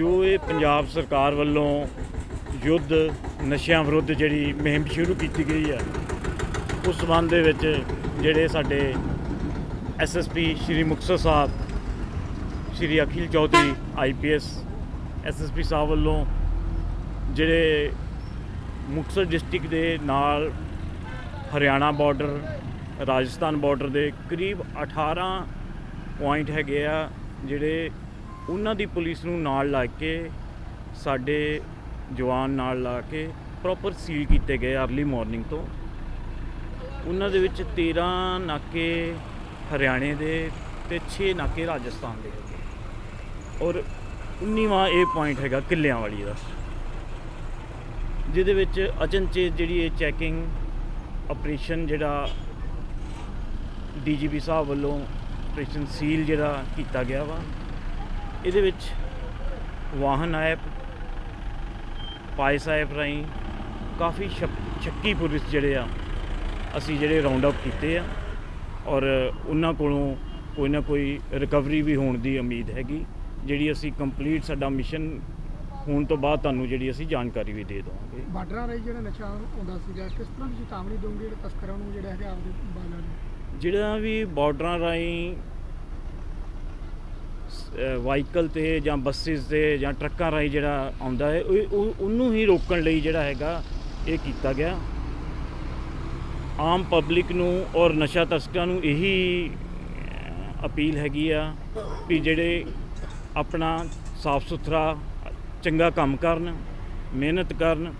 ਜੋ ਇਹ ਪੰਜਾਬ ਸਰਕਾਰ ਵੱਲੋਂ ਯੁੱਧ, ਨਸ਼ਿਆਂ ਵਿਰੁੱਧ ਜਿਹੜੀ ਮੁਹਿੰਮ ਸ਼ੁਰੂ ਕੀਤੀ ਗਈ ਹੈ, ਉਸ ਸੰਬੰਧ ਦੇ ਵਿੱਚ ਜਿਹੜੇ ਸਾਡੇ SSP Shri Muktsar Sahib, Shri Akhil Chaudhary IPS SSP Sahib ਵੱਲੋਂ ਜਿਹੜੇ ਮੁਕਤਸਰ ਡਿਸਟ੍ਰਿਕਟ ਦੇ ਨਾਲ ਹਰਿਆਣਾ ਬਾਰਡਰ, ਰਾਜਸਥਾਨ ਬਾਰਡਰ ਦੇ ਕਰੀਬ 18 ਪੁਆਇੰਟ ਹੈਗੇ ਆ ਜਿਹੜੇ ਉਹਨਾਂ ਦੀ ਪੁਲਿਸ ਨੂੰ ਨਾਲ ਲਾ ਕੇ, ਸਾਡੇ ਜਵਾਨ ਨਾਲ ਲਾ ਕੇ ਪ੍ਰੋਪਰ ਸੀਲ ਕੀਤੇ ਗਏ ਅਰਲੀ ਮਾਰਨਿੰਗ ਤੋਂ। ਉਹਨਾਂ ਦੇ ਵਿੱਚ 13 ਨਾਕੇ ਹਰਿਆਣੇ ਦੇ ਤੇ 6 ਨਾਕੇ ਰਾਜਸਥਾਨ ਦੇ ਔਰ 19ਵਾਂ ਇਹ ਪੁਆਇੰਟ ਹੈਗਾ ਕਿੱਲਿਆਂ ਵਾਲੀ ਦਾ। ਜਿਹਦੇ ਵਿੱਚ ਅਚਨਚੇਤ ਜਿਹੜੀ ਇਹ ਚੈਕਿੰਗ ਆਪਰੇਸ਼ਨ ਜਿਹੜਾ ਡੀਜੀਪੀ ਸਾਹਿਬ ਵੱਲੋਂ ਆਪਰੇਸ਼ਨ ਸੀਲ ਜਿਹੜਾ ਕੀਤਾ ਗਿਆ ਵਾ ਇਹਦੇ ਵਿੱਚ ਵਾਹਨ ਐਪ ਪਾਇਸ ਐਪ ਰਾਹੀਂ ਕਾਫੀ ਸ਼ੱਕ- ਪੁਲਿਸ ਜਿਹੜੇ ਆ ਅਸੀਂ ਜਿਹੜੇ ਰਾਉਂਡ ਅਪ ਕੀਤੇ ਆ ਔਰ ਉਹਨਾਂ ਕੋਲੋਂ ਕੋਈ ਨਾ ਕੋਈ ਰਿਕਵਰੀ ਵੀ ਹੋਣ ਦੀ ਉਮੀਦ ਹੈਗੀ ਜਿਹੜੀ ਅਸੀਂ ਕੰਪਲੀਟ ਸਾਡਾ ਮਿਸ਼ਨ ਹੋਣ ਤੋਂ ਬਾਅਦ ਤੁਹਾਨੂੰ ਜਿਹੜੀ ਅਸੀਂ ਜਾਣਕਾਰੀ ਵੀ ਦੇ ਦੇਵਾਂਗੇ। ਬਾਰਡਰਾਂ ਰਾਹੀਂ ਜਿਹੜਾ ਨਸ਼ਾ ਆਉਂਦਾ ਸੀਗਾ ਕਿਸ ਤਰ੍ਹਾਂ ਦੀ ਚੇਤਾਵਨੀ ਦੋਗੇ ਜਿਹੜੇ ਤਸਕਰਾਂ ਨੂੰ ਜਿਹੜਾ ਹੈਗਾ ਆਪਦੇ ਬਾਲਾਂ ਨੂੰ? ਜਿਹੜਾ ਵੀ ਬਾਰਡਰਾਂ ਰਾਹੀਂ ਵਾਹੀਕਲ ਤੇ ਜਾਂ ਬੱਸਿਸ ਤੇ ਜਾਂ ਟਰੱਕਾਂ ਰਾਹੀਂ ਜਿਹੜਾ ਆਉਂਦਾ ਹੈ, ਉਹ- ਉਹ ਉਹਨੂੰ ਹੀ ਰੋਕਣ ਲਈ ਜਿਹੜਾ ਹੈਗਾ ਇਹ ਕੀਤਾ ਗਿਆ। ਆਮ ਪਬਲਿਕ ਨੂੰ ਔਰ ਨਸ਼ਾ ਤਸਕਰਾਂ ਨੂੰ ਇਹੀ ਅਪੀਲ ਹੈਗੀ ਆ ਵੀ ਜਿਹੜੇ ਆਪਣਾ ਸਾਫ਼ ਸੁਥਰਾ, ਚੰਗਾ ਕੰਮ ਕਰਨ, ਮਿਹਨਤ ਕਰਨ,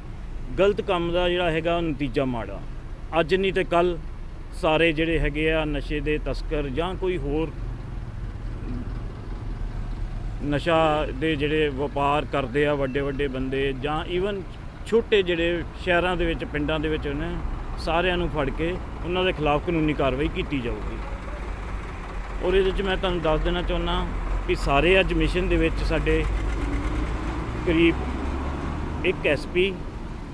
ਗਲਤ ਕੰਮ ਦਾ ਜਿਹੜਾ ਹੈਗਾ ਨਤੀਜਾ ਮਾੜਾ। ਅੱਜ ਨਹੀਂ ਤੇ ਕੱਲ ਸਾਰੇ ਜਿਹੜੇ ਹੈਗੇ ਆ ਨਸ਼ੇ ਦੇ ਤਸਕਰ ਜਾਂ ਕੋਈ ਹੋਰ ਨਸ਼ਾ ਦੇ ਜਿਹੜੇ ਵਪਾਰ ਕਰਦੇ ਆ ਵੱਡੇ ਵੱਡੇ ਬੰਦੇ ਜਾਂ ਈਵਨ ਛੋਟੇ ਜਿਹੜੇ ਸ਼ਹਿਰਾਂ ਦੇ ਵਿੱਚ, ਪਿੰਡਾਂ ਦੇ ਵਿੱਚ ਨੇ ਸਾਰਿਆਂ ਨੂੰ ਫੜ ਕੇ ਉਹਨਾਂ ਦੇ ਖਿਲਾਫ ਕਾਨੂੰਨੀ ਕਾਰਵਾਈ ਕੀਤੀ ਜਾਊਗੀ। ਔਰ ਇਹਦੇ ਵਿੱਚ ਮੈਂ ਤੁਹਾਨੂੰ ਦੱਸ ਦੇਣਾ ਚਾਹੁੰਦਾ ਕਿ ਸਾਰੇ ਅੱਜ ਮਿਸ਼ਨ ਦੇ ਵਿੱਚ ਸਾਡੇ ਕਰੀਬ ਇੱਕ ਐਸਪੀ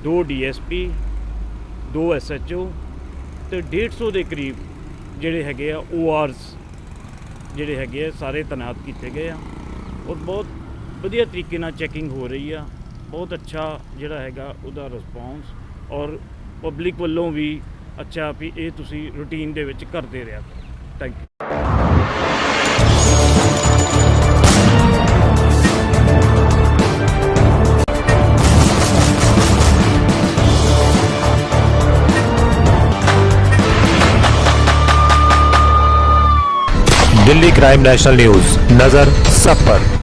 ਦੋ ਡੀਐਸਪੀ ਦੋ ਐਸਐਚਓ ਤੇ 150 ਦੇ ਕਰੀਬ ਜਿਹੜੇ ਹੈਗੇ ਆ ਓਆਰਸ ਜਿਹੜੇ ਹੈਗੇ ਆ, ਸਾਰੇ ਤੈਨਾਤ ਕੀਤੇ ਗਏ ਆ। ਔਰ ਬਹੁਤ ਵਧੀਆ ਤਰੀਕੇ ਨਾਲ ਚੈਕਿੰਗ ਹੋ ਰਹੀ ਆ ਬਹੁਤ ਅੱਛਾ ਜਿਹੜਾ ਹੈਗਾ ਉਹਦਾ ਰਿਸਪੌਂਸ ਔਰ ਪਬਲਿਕ ਵੱਲੋਂ ਵੀ ਅੱਛਾ ਵੀ ਇਹ ਤੁਸੀਂ ਰੂਟੀਨ ਦੇ ਵਿੱਚ ਕਰਦੇ ਰਿਹਾ thank you Delhi crime national news नजर सब पर